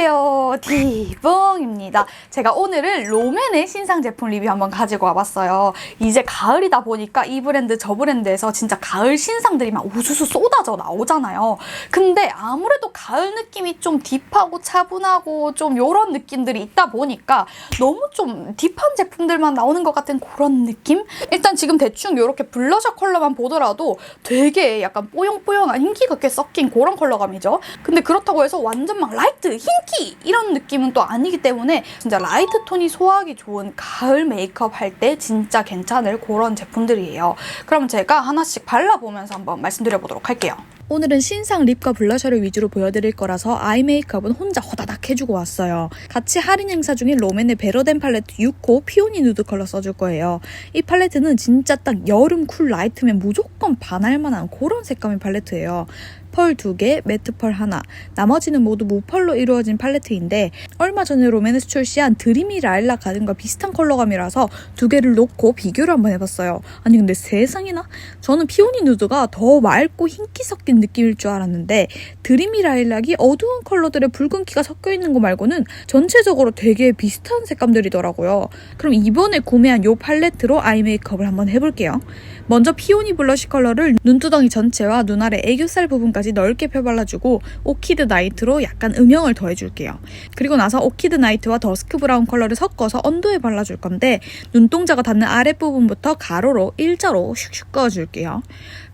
안녕하세요. 디봉입니다. 제가 오늘은 롬앤의 신상 제품 리뷰 한번 가지고 와봤어요. 이제 가을이다 보니까 이 브랜드 저 브랜드에서 진짜 가을 신상들이 막 우수수 쏟아져 나오잖아요. 근데 아무래도 가을 느낌이 좀 딥하고 차분하고 좀 요런 느낌들이 있다 보니까 너무 좀 딥한 제품들만 나오는 것 같은 그런 느낌? 일단 지금 대충 이렇게 블러셔 컬러만 보더라도 되게 약간 뽀용뽀용한 흰기가 꽤 섞인 그런 컬러감이죠. 근데 그렇다고 해서 완전 막 라이트, 흰기 이런 느낌은 또 아니기 때문에 진짜 라이트 톤이 소화하기 좋은 가을 메이크업 할 때 진짜 괜찮을 그런 제품들이에요. 그럼 제가 하나씩 발라보면서 한번 말씀드려보도록 할게요. 오늘은 신상 립과 블러셔를 위주로 보여드릴 거라서 아이 메이크업은 혼자 호다닥 해주고 왔어요. 같이 할인 행사 중인 롬앤의 베러덴 팔레트 6호 피오니 누드 컬러 써줄 거예요. 이 팔레트는 진짜 딱 여름 쿨 라이트면 무조건 반할 만한 그런 색감의 팔레트예요. 펄 2개, 매트 펄 하나, 나머지는 모두 무펄로 이루어진 팔레트인데 얼마 전에 롬앤에서 출시한 드리미 라일락 가든과 비슷한 컬러감이라서 두 개를 놓고 비교를 한번 해봤어요. 아니 근데 세상에나 저는 피오니 누드가 더 맑고 흰기 섞인 느낌일 줄 알았는데 드리미 라일락이 어두운 컬러들의 붉은기가 섞여 있는 거 말고는 전체적으로 되게 비슷한 색감들이더라고요. 그럼 이번에 구매한 이 팔레트로 아이 메이크업을 한번 해볼게요. 먼저 피오니 블러쉬 컬러를 눈두덩이 전체와 눈 아래 애교살 부분까지 넓게 펴발라주고 오키드 나이트로 약간 음영을 더해줄게요. 그리고 나서 오키드 나이트와 더스크 브라운 컬러를 섞어서 언더에 발라줄 건데 눈동자가 닿는 아랫부분부터 가로로 일자로 슉슉 그어줄게요.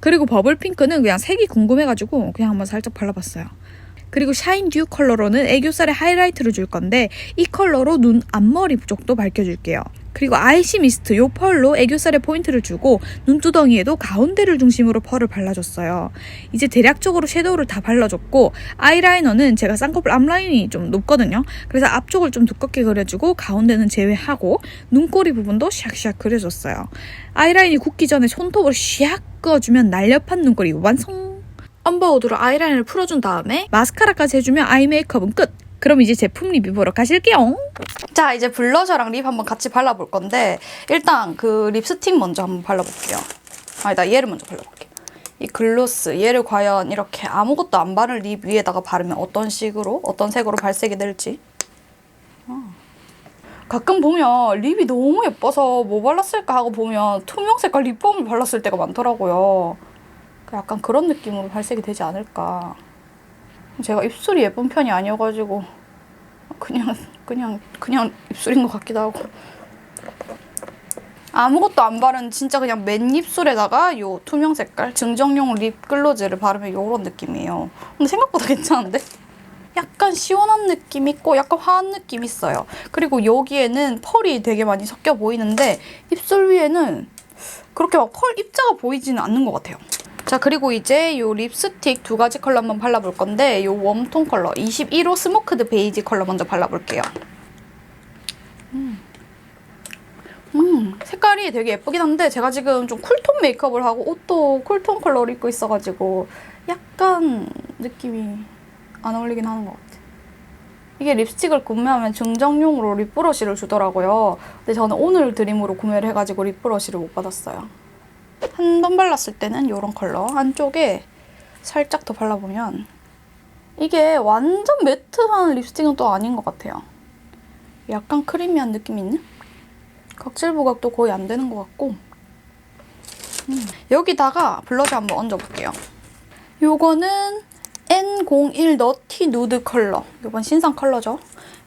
그리고 버블 핑크는 그냥 색이 궁금해가지고 그냥 한번 살짝 발라봤어요. 그리고 샤인 듀 컬러로는 애교살에 하이라이트를 줄 건데 이 컬러로 눈 앞머리 쪽도 밝혀줄게요. 그리고 아이시 미스트 요 펄로 애교살에 포인트를 주고 눈두덩이에도 가운데를 중심으로 펄을 발라줬어요. 이제 대략적으로 섀도우를 다 발라줬고 아이라이너는 제가 쌍꺼풀 앞라인이 좀 높거든요. 그래서 앞쪽을 좀 두껍게 그려주고 가운데는 제외하고 눈꼬리 부분도 샥샥 그려줬어요. 아이라인이 굳기 전에 손톱으로 샥 그어주면 날렵한 눈꼬리 완성! 언버우드로 아이라인을 풀어준 다음에 마스카라까지 해주면 아이 메이크업은 끝! 그럼 이제 제품 리뷰 보러 가실게요. 자, 이제 블러셔랑 립 한번 같이 발라볼 건데 일단 그 립스틱 먼저 한번 발라볼게요. 아니다, 얘를 먼저 발라볼게요. 이 글로스, 얘를 과연 이렇게 아무것도 안 바른 립 위에다가 바르면 어떤 식으로, 어떤 색으로 발색이 될지. 어. 가끔 보면 립이 너무 예뻐서 뭐 발랐을까 하고 보면 투명 색깔 립밤을 발랐을 때가 많더라고요. 약간 그런 느낌으로 발색이 되지 않을까. 제가 입술이 예쁜 편이 아니어가지고 그냥 그냥 그냥 입술인 것 같기도 하고 아무것도 안 바른 진짜 그냥 맨 입술에다가 요 투명 색깔 증정용 립 글로즈를 바르면 요런 느낌이에요. 근데 생각보다 괜찮은데? 약간 시원한 느낌 있고 약간 화한 느낌 있어요. 그리고 여기에는 펄이 되게 많이 섞여 보이는데 입술 위에는 그렇게 막 펄 입자가 보이지는 않는 것 같아요. 자 그리고 이제 요 립스틱 두 가지 컬러 한번 발라볼 건데 요 웜톤 컬러 21호 스모크드 베이지 컬러 먼저 발라볼게요. 음. 음, 색깔이 되게 예쁘긴 한데 제가 지금 좀 쿨톤 메이크업을 하고 옷도 쿨톤 컬러를 입고 있어가지고 약간 느낌이 안 어울리긴 하는 것 같아요. 이게 립스틱을 구매하면 증정용으로 립브러쉬를 주더라고요. 근데 저는 오늘 드림으로 구매를 해가지고 립브러쉬를 못 받았어요. 한 번 발랐을 때는 이런 컬러 안쪽에 살짝 더 발라보면 이게 완전 매트한 립스틱은 또 아닌 것 같아요. 약간 크리미한 느낌 있는? 각질 부각도 거의 안 되는 것 같고 음. 여기다가 블러셔 한번 얹어볼게요. 요거는 N01 너티 누드 컬러. 이번 신상 컬러죠.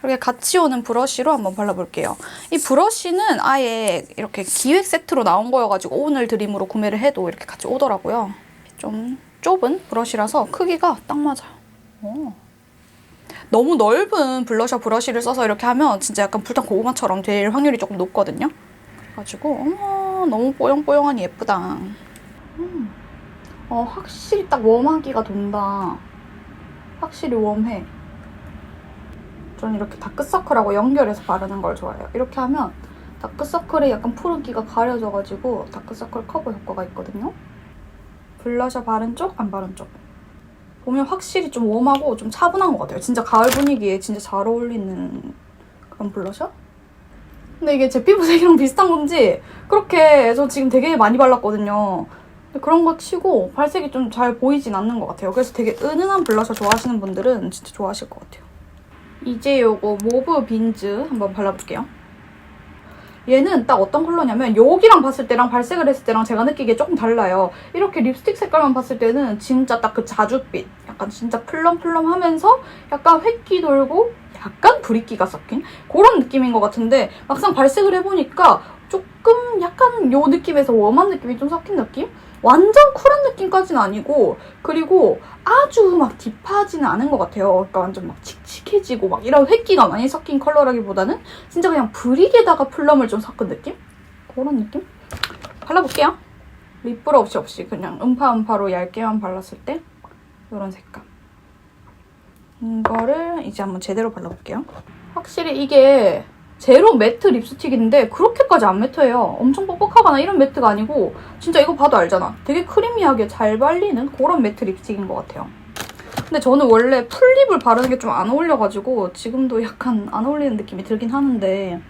이렇게 같이 오는 브러쉬로 한번 발라볼게요. 이 브러쉬는 아예 이렇게 기획 세트로 나온 거여가지고 오늘 드림으로 구매를 해도 이렇게 같이 오더라고요. 좀 좁은 브러쉬라서 크기가 딱 맞아요. 오. 너무 넓은 블러셔 브러쉬를 써서 이렇게 하면 진짜 약간 불탄 고구마처럼 될 확률이 조금 높거든요. 그래가지고 어머 너무 뽀용뽀용하니 예쁘다. 음. 어 확실히 딱 웜하기가 돈다. 확실히 웜해. 저는 이렇게 다크서클하고 연결해서 바르는 걸 좋아해요. 이렇게 하면 다크서클에 약간 푸른기가 가려져가지고 다크서클 커버 효과가 있거든요. 블러셔 바른 쪽, 안 바른 쪽. 보면 확실히 좀 웜하고 좀 차분한 것 같아요. 진짜 가을 분위기에 진짜 잘 어울리는 그런 블러셔? 근데 이게 제 피부색이랑 비슷한 건지 그렇게 저 지금 되게 많이 발랐거든요. 그런 거 치고 발색이 좀 잘 보이진 않는 것 같아요. 그래서 되게 은은한 블러셔 좋아하시는 분들은 진짜 좋아하실 것 같아요. 이제 요거 모브 빈즈 한번 발라볼게요. 얘는 딱 어떤 컬러냐면 여기랑 봤을 때랑 발색을 했을 때랑 제가 느끼기에 조금 달라요. 이렇게 립스틱 색깔만 봤을 때는 진짜 딱 그 자줏빛 약간 진짜 플럼플럼하면서 약간 획기 돌고 약간 브릿기가 섞인 그런 느낌인 것 같은데 막상 발색을 해보니까 조금 약간 요 느낌에서 웜한 느낌이 좀 섞인 느낌? 완전 쿨한 느낌까지는 아니고 그리고 아주 막 딥하지는 않은 것 같아요. 그러니까 완전 막 칙칙해지고 막 이런 획기가 많이 섞인 컬러라기보다는 진짜 그냥 브릭에다가 플럼을 좀 섞은 느낌? 그런 느낌? 발라볼게요. 립브러 없이 없이 그냥 음파음파로 얇게만 발랐을 때 이런 색감. 이거를 이제 한번 제대로 발라볼게요. 확실히 이게 제로 매트 립스틱인데 그렇게까지 안 매트해요. 엄청 뻑뻑하거나 이런 매트가 아니고 진짜 이거 봐도 알잖아. 되게 크리미하게 잘 발리는 그런 매트 립스틱인 것 같아요. 근데 저는 원래 풀립을 바르는 게 좀 안 어울려가지고 지금도 약간 안 어울리는 느낌이 들긴 하는데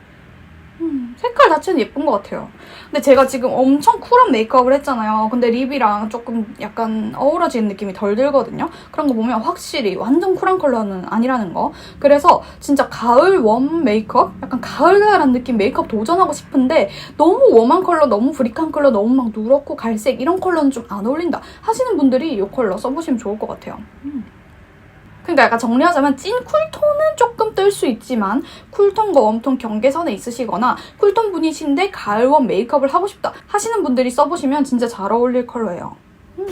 음, 색깔 자체는 예쁜 것 같아요. 근데 제가 지금 엄청 쿨한 메이크업을 했잖아요. 근데 립이랑 조금 약간 어우러지는 느낌이 덜 들거든요. 그런 거 보면 확실히 완전 쿨한 컬러는 아니라는 거. 그래서 진짜 가을 웜 메이크업? 약간 가을가을한 느낌 메이크업 도전하고 싶은데 너무 웜한 컬러, 너무 브릭한 컬러, 너무 막 누렇고 갈색 이런 컬러는 좀 안 어울린다 하시는 분들이 이 컬러 써보시면 좋을 것 같아요. 음. 그러니까 약간 정리하자면 찐 쿨톤은 조금 뜰 수 있지만 쿨톤과 웜톤 경계선에 있으시거나 쿨톤 분이신데 가을웜 메이크업을 하고 싶다 하시는 분들이 써보시면 진짜 잘 어울릴 컬러예요. 음.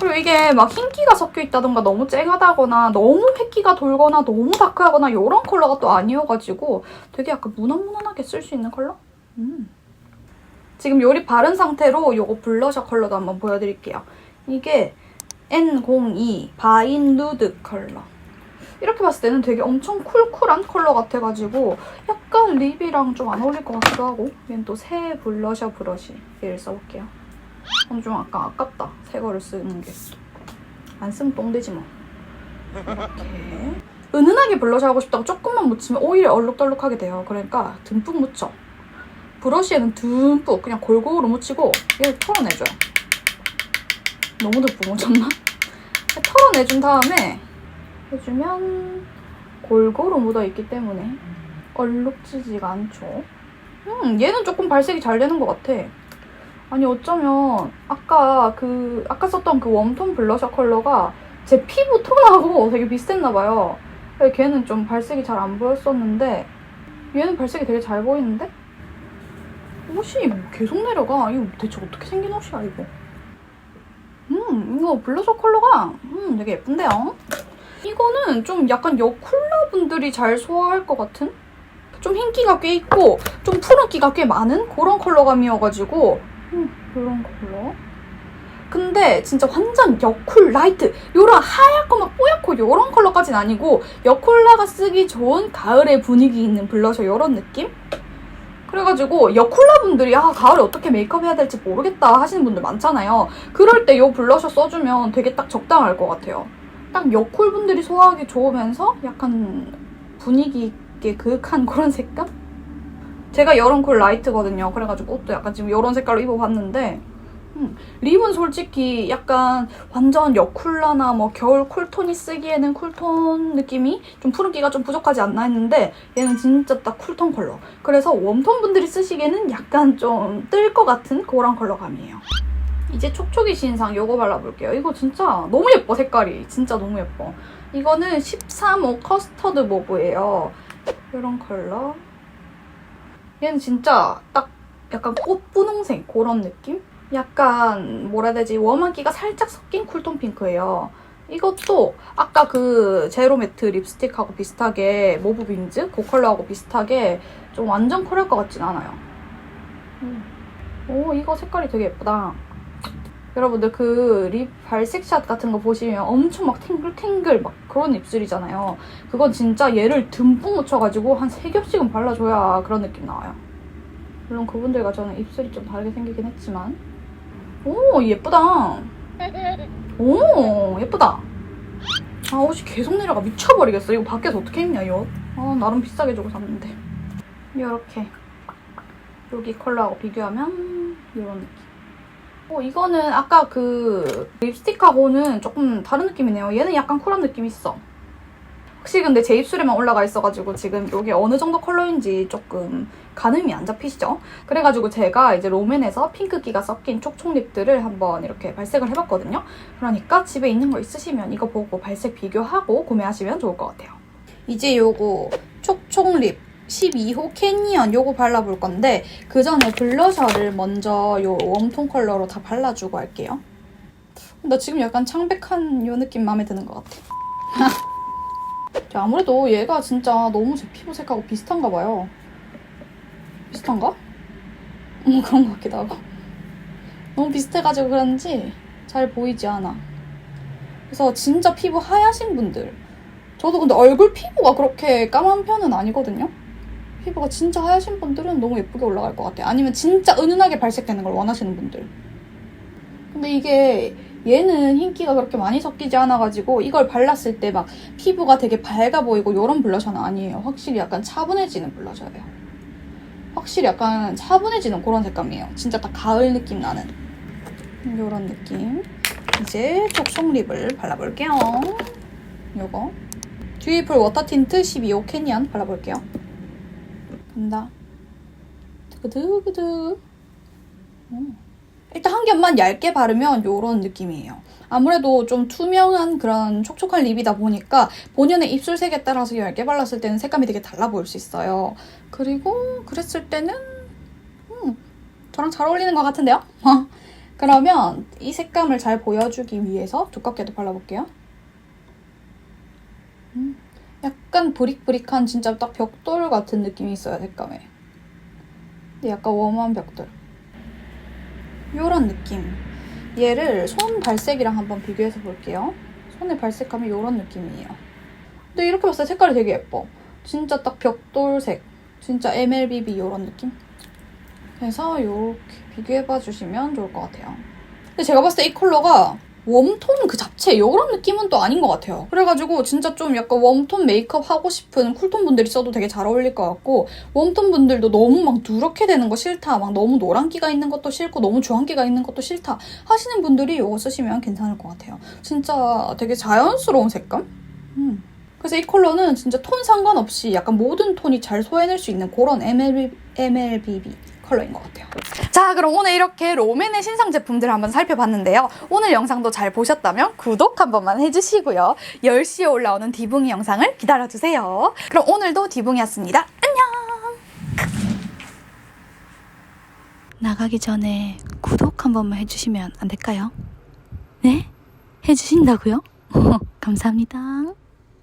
그리고 이게 막 흰기가 섞여 있다던가 너무 쨍하다거나 너무 획기가 돌거나 너무 다크하거나 이런 컬러가 또 아니어가지고 되게 약간 무난무난하게 쓸 수 있는 컬러? 음. 지금 요리 바른 상태로 요거 블러셔 컬러도 한번 보여드릴게요. 이게 N02 바인 누드 컬러. 이렇게 봤을 때는 되게 엄청 쿨쿨한 컬러 같아가지고 약간 립이랑 좀 안 어울릴 것 같기도 하고 얘는 또 새 블러셔 브러쉬 얘를 써볼게요. 오늘 좀 약간 아깝다. 새 거를 쓰는 게. 안 쓰면 똥되지 뭐. 이렇게. 은은하게 블러셔 하고 싶다고 조금만 묻히면 오히려 얼룩덜룩하게 돼요. 그러니까 듬뿍 묻혀. 브러쉬에는 듬뿍 그냥 골고루 묻히고 얘를 털어내줘요. 너무 듬뿍 묻혔나? 털어내준 다음에 해주면 골고루 묻어있기 때문에 얼룩지지가 않죠. 음, 얘는 조금 발색이 잘 되는 것 같아. 아니 어쩌면 아까 그 아까 썼던 그 웜톤 블러셔 컬러가 제 피부 톤하고 되게 비슷했나 봐요. 걔는 좀 발색이 잘 안 보였었는데 얘는 발색이 되게 잘 보이는데? 옷이 뭐 계속 내려가. 이거 대체 어떻게 생긴 옷이야 이거? 음, 이거 블러셔 컬러가 음, 되게 예쁜데요? 이거는 좀 약간 여쿨러 분들이 잘 소화할 것 같은? 좀 흰기가 꽤 있고 좀 푸른기가 꽤 많은 그런 컬러감이어가지고 음, 이런 컬러. 근데 진짜 완전 여쿨 라이트 요런 하얗고 막 뽀얗고 요런 컬러까지는 아니고 여쿨라가 쓰기 좋은 가을의 분위기 있는 블러셔 요런 느낌? 그래가지고 여쿨라 분들이 아 가을에 어떻게 메이크업 해야 될지 모르겠다 하시는 분들 많잖아요. 그럴 때 이 블러셔 써주면 되게 딱 적당할 것 같아요. 딱 여쿨 분들이 소화하기 좋으면서 약간 분위기 있게 그윽한 그런 색감? 제가 여름 쿨 라이트거든요. 그래가지고 옷도 약간 지금 이런 색깔로 입어봤는데 음, 립은 솔직히 약간 완전 여쿨라나 뭐 겨울 쿨톤이 쓰기에는 쿨톤 느낌이 좀 푸른기가 좀 부족하지 않나 했는데 얘는 진짜 딱 쿨톤 컬러. 그래서 웜톤 분들이 쓰시기에는 약간 좀 뜰 것 같은 그런 컬러감이에요. 이제 촉촉이 신상 요거 발라볼게요. 이거 진짜 너무 예뻐 색깔이. 진짜 너무 예뻐. 이거는 13호 커스터드 모브예요. 이런 컬러. 얘는 진짜 딱 약간 꽃 분홍색 그런 느낌? 약간 뭐라 해야 되지 웜한기가 살짝 섞인 쿨톤 핑크예요. 이것도 아까 그 제로 매트 립스틱하고 비슷하게 모브 빈즈 그 컬러하고 비슷하게 좀 완전 쿨할 것 같진 않아요. 음. 오 이거 색깔이 되게 예쁘다. 여러분들 그 립 발색샷 같은 거 보시면 엄청 막 탱글탱글 막 그런 입술이잖아요. 그건 진짜 얘를 듬뿍 묻혀가지고 한 세 겹씩은 발라줘야 그런 느낌 나와요. 물론 그분들과 저는 입술이 좀 다르게 생기긴 했지만 오 예쁘다. 오 예쁘다. 아 옷이 계속 내려가 미쳐버리겠어. 이거 밖에서 어떻게 입냐 이 옷. 아 나름 비싸게 주고 샀는데. 이렇게 여기 컬러하고 비교하면 이런 느낌. 어, 이거는 아까 그 립스틱하고는 조금 다른 느낌이네요. 얘는 약간 쿨한 느낌이 있어. 혹시 근데 제 입술에만 올라가 있어가지고 지금 이게 어느 정도 컬러인지 조금 가늠이 안 잡히시죠? 그래가지고 제가 이제 롬앤에서 핑크기가 섞인 촉촉 립들을 한번 이렇게 발색을 해봤거든요. 그러니까 집에 있는 거 있으시면 이거 보고 발색 비교하고 구매하시면 좋을 것 같아요. 이제 요거 촉촉 립 12호 캐니언 요거 발라볼 건데 그 전에 블러셔를 먼저 요 웜톤 컬러로 다 발라주고 할게요. 나 지금 약간 창백한 요 느낌 마음에 드는 것 같아. 자, 아무래도 얘가 진짜 너무 제 피부 색하고 비슷한가 봐요. 비슷한가? 음, 그런 것 같기도 하고. 너무 비슷해가지고 그런지 잘 보이지 않아. 그래서 진짜 피부 하얗신 분들. 저도 근데 얼굴 피부가 그렇게 까만 편은 아니거든요. 피부가 진짜 하얗신 분들은 너무 예쁘게 올라갈 것 같아요. 아니면 진짜 은은하게 발색되는 걸 원하시는 분들. 근데 이게 얘는 흰기가 그렇게 많이 섞이지 않아가지고 이걸 발랐을 때 막 피부가 되게 밝아 보이고 이런 블러셔는 아니에요. 확실히 약간 차분해지는 블러셔예요. 확실히 약간 차분해지는 그런 색감이에요. 진짜 딱 가을 느낌 나는 이런 느낌. 이제 촉촉 립을 발라볼게요. 요거 듀이풀 워터 틴트 12호 캐니언 발라볼게요. 간다. 두구두구두. 음. 일단 한 겹만 얇게 바르면 이런 느낌이에요. 아무래도 좀 투명한 그런 촉촉한 립이다 보니까 본연의 입술 색에 따라서 얇게 발랐을 때는 색감이 되게 달라 보일 수 있어요. 그리고 그랬을 때는 음, 저랑 잘 어울리는 것 같은데요? 그러면 이 색감을 잘 보여주기 위해서 두껍게도 발라볼게요. 음, 약간 브릭브릭한 진짜 딱 벽돌 같은 느낌이 있어요, 색감에. 근데 약간 웜한 벽돌. 요런 느낌. 얘를 손 발색이랑 한번 비교해서 볼게요. 손에 발색하면 요런 느낌이에요. 근데 이렇게 봤을 때 색깔이 되게 예뻐. 진짜 딱 벽돌색. 진짜 MLBB 요런 느낌? 그래서 요렇게 비교해봐 주시면 좋을 것 같아요. 근데 제가 봤을 때 이 컬러가 웜톤 그 자체 요런 느낌은 또 아닌 것 같아요. 그래가지고 진짜 좀 약간 웜톤 메이크업 하고 싶은 쿨톤 분들이 써도 되게 잘 어울릴 것 같고 웜톤 분들도 너무 막 누렇게 되는 거 싫다. 막 너무 노란기가 있는 것도 싫고 너무 주황기가 있는 것도 싫다. 하시는 분들이 이거 쓰시면 괜찮을 것 같아요. 진짜 되게 자연스러운 색감? 음. 그래서 이 컬러는 진짜 톤 상관없이 약간 모든 톤이 잘 소화해낼 수 있는 그런 MLB, MLBB 컬러인 것 같아요. 자, 그럼 오늘 이렇게 롬앤의 신상 제품들을 한번 살펴봤는데요. 오늘 영상도 잘 보셨다면 구독 한 번만 해주시고요. 10시에 올라오는 디붕이 영상을 기다려주세요. 그럼 오늘도 디붕이었습니다. 안녕! 나가기 전에 구독 한 번만 해주시면 안 될까요? 네? 해주신다고요? 감사합니다.